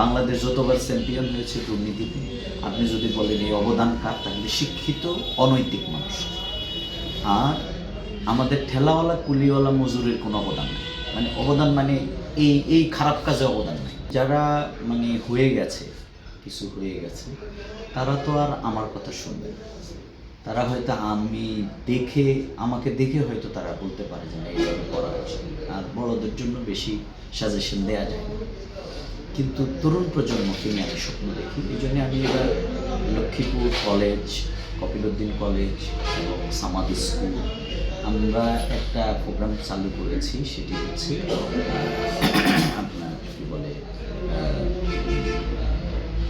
বাংলাদেশ যতবার চ্যাম্পিয়ন হয়েছে দুর্নীতিতে, আপনি যদি বলেন এই অবদান কার, তাহলে শিক্ষিত, অনৈতিক মানুষ। আর আমাদের ঠেলাওয়ালা, কুলিওয়ালা মজুরের কোনো অবদান নেই। মানে অবদান মানে এই এই খারাপ কাজে অবদান নেই। যারা মানে হয়ে গেছে, কিছু হয়ে গেছে, তারা তো আর আমার কথা শুনবে না। তারা হয়তো আমি দেখে, আমাকে দেখে হয়তো তারা বলতে পারে যে না, এইভাবে করা উচিত আর বড়দের জন্য বেশি সাজেশন দেওয়া যায় কিন্তু তরুণ প্রজন্মকে নিয়ে আমি স্বপ্ন দেখি। এই জন্য আমি এবার লক্ষ্মীপুর কলেজ, কপিলউদ্দিন কলেজ এবং সামাদ স্কুল আমরা একটা প্রোগ্রাম চালু করেছি, সেটি হচ্ছে আপনার কী বলে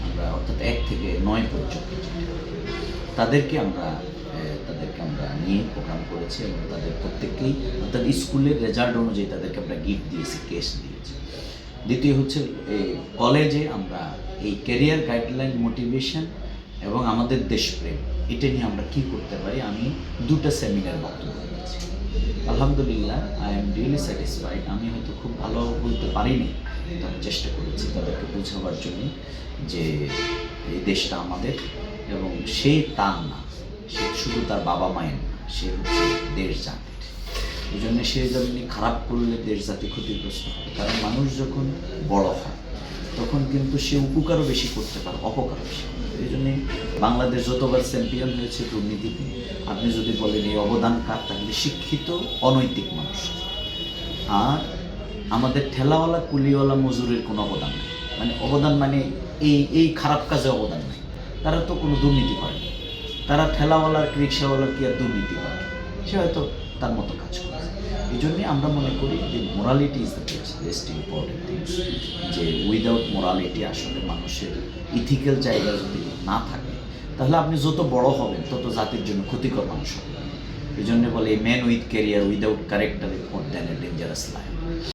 আমরা অর্থাৎ এক থেকে নয় পর্যন্ত। তাদেরকে আমরা তাদেরকে আমরা নিয়ে প্রোগ্রাম করেছি এবং তাদের প্রত্যেককেই অর্থাৎ স্কুলের রেজাল্ট অনুযায়ী তাদেরকে আমরা গিফট দিয়েছি কেস দিয়েছি। দ্বিতীয় হচ্ছে এই কলেজে আমরা এই ক্যারিয়ার গাইডলাইন মোটিভেশন এবং আমাদের দেশপ্রেম, এটা নিয়ে আমরা কি করতে পারি, আমি দুটো সেমিনার বক্তব্য দিয়েছি আলহামদুলিল্লাহ আই এম রিয়েলি স্যাটিসফাইড আমি হয়তো খুব ভালো বলতে পারিনি, কিন্তু আমি চেষ্টা করেছি তাদেরকে বোঝাবার জন্য যে এই দেশটা আমাদের এবং সে তার না, সে শুধু তার বাবা মায়ের না, সে হচ্ছে দেশ জাতির এই জন্য সে যেমনি খারাপ করলে দেশ জাতি ক্ষতিগ্রস্ত হয়। কারণ মানুষ যখন বড় হয়, তখন কিন্তু সে উপকারও বেশি করতে পারে, অপকারও বেশি এই জন্যে বাংলাদেশ যতবার চ্যাম্পিয়ন হয়েছে দুর্নীতিতে, আপনি যদি বলেন এই অবদান কার তাহলে শিক্ষিত, অনৈতিক মানুষ। আর আমাদের ঠেলাওয়ালা, কুলিওয়ালা মজুরের কোনো অবদান নেই। মানে অবদান মানে এই এই খারাপ কাজে অবদান নেই। তারা তো কোনো দুর্নীতি করে তারা ঠেলাওয়ালার, রিক্সাওয়ালার কি আর দুর্নীতি করে? সে হয়তো তার মতো কাজ করে। এই জন্যে আমরা মনে করি যে morality is the best important things যে উইদাউট মোরালিটি আসলে মানুষের ইথিক্যাল জায়গা যদি না থাকে, তাহলে আপনি যত বড় হবেন, তত জাতির জন্য ক্ষতিকর মানুষ হবেন। এই জন্য বলে man with career without character then than a dangerous life